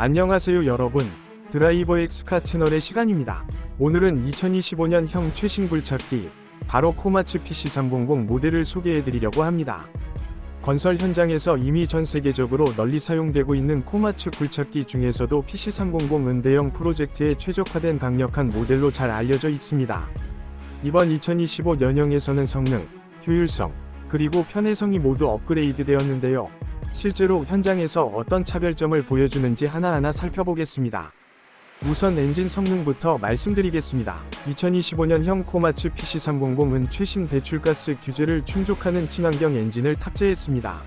안녕하세요 여러분. 드라이버 엑스카 채널의 시간입니다. 오늘은 2025년형 최신 굴착기, 바로 코마츠 PC300 모델을 소개해드리려고 합니다. 건설 현장에서 이미 전 세계적으로 널리 사용되고 있는 코마츠 굴착기 중에서도 PC300 은 대형 프로젝트에 최적화된 강력한 모델로 잘 알려져 있습니다. 이번 2025년형에서는 성능, 효율성, 그리고 편의성이 모두 업그레이드 되었는데요. 실제로 현장에서 어떤 차별점을 보여주는지 하나하나 살펴보겠습니다. 우선 엔진 성능부터 말씀드리겠습니다. 2025년형 코마츠 PC300은 최신 배출가스 규제를 충족하는 친환경 엔진을 탑재했습니다.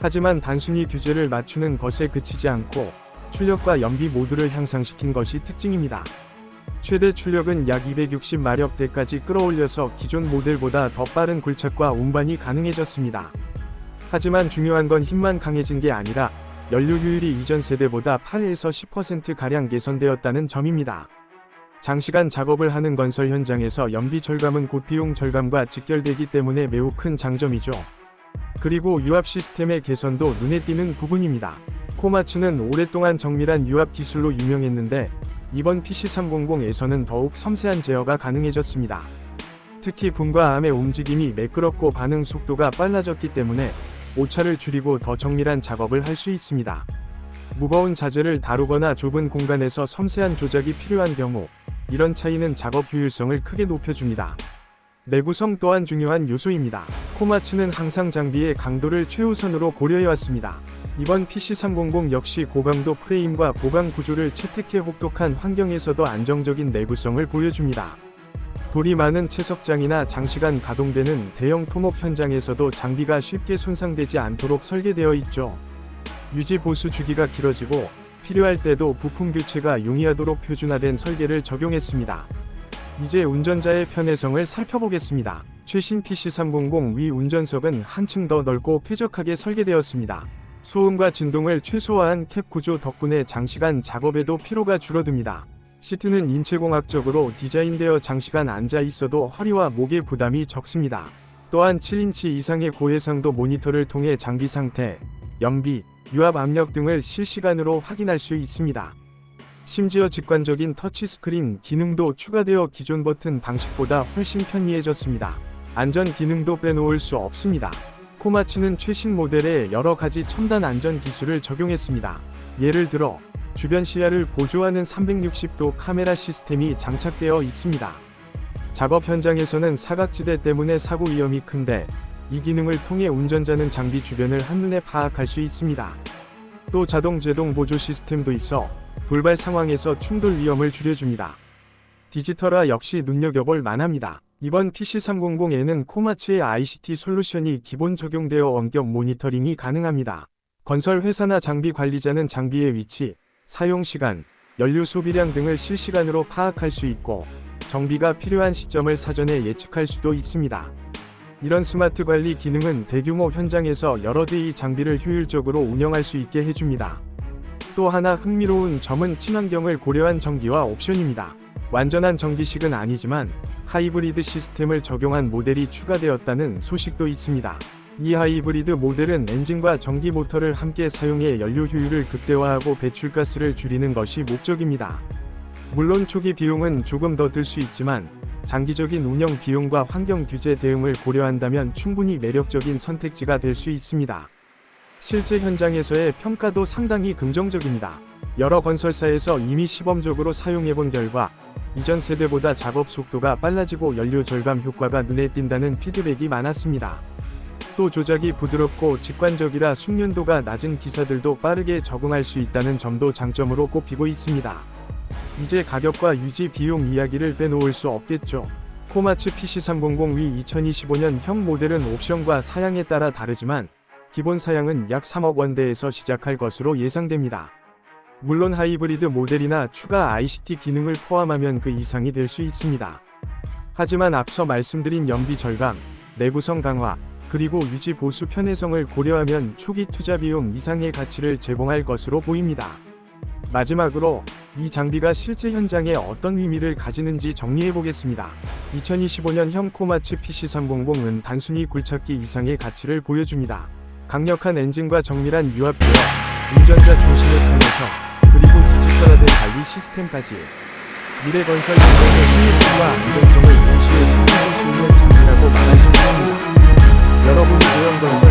하지만 단순히 규제를 맞추는 것에 그치지 않고 출력과 연비 모두를 향상시킨 것이 특징입니다. 최대 출력은 약 260마력대까지 끌어올려서 기존 모델보다 더 빠른 굴착과 운반이 가능해졌습니다. 하지만 중요한 건 힘만 강해진 게 아니라 연료 효율이 이전 세대보다 8에서 10%가량 개선되었다는 점입니다. 장시간 작업을 하는 건설 현장에서 연비 절감은 곧 비용 절감과 직결되기 때문에 매우 큰 장점이죠. 그리고 유압 시스템의 개선도 눈에 띄는 부분입니다. 코마츠는 오랫동안 정밀한 유압 기술로 유명했는데 이번 PC300에서는 더욱 섬세한 제어가 가능해졌습니다. 특히 붐과 암의 움직임이 매끄럽고 반응 속도가 빨라졌기 때문에 오차를 줄이고 더 정밀한 작업을 할 수 있습니다. 무거운 자재를 다루거나 좁은 공간에서 섬세한 조작이 필요한 경우 이런 차이는 작업 효율성을 크게 높여줍니다. 내구성 또한 중요한 요소입니다. 코마츠는 항상 장비의 강도를 최우선으로 고려해왔습니다. 이번 PC300 역시 고강도 프레임과 보강 구조를 채택해 혹독한 환경에서도 안정적인 내구성을 보여줍니다. 돌이 많은 채석장이나 장시간 가동되는 대형 토목 현장에서도 장비가 쉽게 손상되지 않도록 설계되어 있죠. 유지 보수 주기가 길어지고 필요할 때도 부품 교체가 용이하도록 표준화된 설계를 적용했습니다. 이제 운전자의 편의성을 살펴보겠습니다. 최신 PC300 위 운전석은 한층 더 넓고 쾌적하게 설계되었습니다. 소음과 진동을 최소화한 캡 구조 덕분에 장시간 작업에도 피로가 줄어듭니다. 시트는 인체공학적으로 디자인되어 장시간 앉아 있어도 허리와 목의 부담이 적습니다. 또한 7인치 이상의 고해상도 모니터를 통해 장비 상태, 연비, 유압 압력 등을 실시간으로 확인할 수 있습니다. 심지어 직관적인 터치스크린 기능도 추가되어 기존 버튼 방식보다 훨씬 편리해졌습니다. 안전 기능도 빼놓을 수 없습니다. 코마츠는 최신 모델에 여러 가지 첨단 안전 기술을 적용했습니다. 예를 들어 주변 시야를 보조하는 360도 카메라 시스템이 장착되어 있습니다. 작업 현장에서는 사각지대 때문에 사고 위험이 큰데 이 기능을 통해 운전자는 장비 주변을 한눈에 파악할 수 있습니다. 또 자동 제동 보조 시스템도 있어 돌발 상황에서 충돌 위험을 줄여줍니다. 디지털화 역시 눈여겨볼 만합니다. 이번 PC300에는 코마츠의 ICT 솔루션이 기본 적용되어 원격 모니터링이 가능합니다. 건설 회사나 장비 관리자는 장비의 위치, 사용 시간, 연료 소비량 등을 실시간으로 파악할 수 있고 정비가 필요한 시점을 사전에 예측할 수도 있습니다. 이런 스마트 관리 기능은 대규모 현장에서 여러 대의 장비를 효율적으로 운영할 수 있게 해줍니다. 또 하나 흥미로운 점은 친환경을 고려한 전기와 옵션입니다. 완전한 전기식은 아니지만 하이브리드 시스템을 적용한 모델이 추가되었다는 소식도 있습니다. 이 하이브리드 모델은 엔진과 전기 모터를 함께 사용해 연료 효율을 극대화하고 배출가스를 줄이는 것이 목적입니다. 물론 초기 비용은 조금 더 들 수 있지만 장기적인 운영 비용과 환경 규제 대응을 고려한다면 충분히 매력적인 선택지가 될 수 있습니다. 실제 현장에서의 평가도 상당히 긍정적입니다. 여러 건설사에서 이미 시범적으로 사용해본 결과 이전 세대보다 작업 속도가 빨라지고 연료 절감 효과가 눈에 띈다는 피드백이 많았습니다. 또 조작이 부드럽고 직관적이라 숙련도가 낮은 기사들도 빠르게 적응할 수 있다는 점도 장점으로 꼽히고 있습니다. 이제 가격과 유지 비용 이야기를 빼놓을 수 없겠죠. 코마츠 PC300 위 2025년형 모델은 옵션과 사양에 따라 다르지만 기본 사양은 약 3억 원대에서 시작할 것으로 예상됩니다. 물론 하이브리드 모델이나 추가 ICT 기능을 포함하면 그 이상이 될 수 있습니다. 하지만 앞서 말씀드린 연비 절감, 내구성 강화, 그리고 유지 보수 편의성을 고려하면 초기 투자 비용 이상의 가치를 제공할 것으로 보입니다. 마지막으로 이 장비가 실제 현장에 어떤 의미를 가지는지 정리해 보겠습니다. 2025년형 코마츠 PC300은 단순히 굴착기 이상의 가치를 보여줍니다. 강력한 엔진과 정밀한 유압 제어, 운전자 중심의 편에서 그리고 될 관리 시스템까지 미래 건설 기업의 효율성과 안전성을 동시에 챙길 수 있는 장비라고 말할 수 있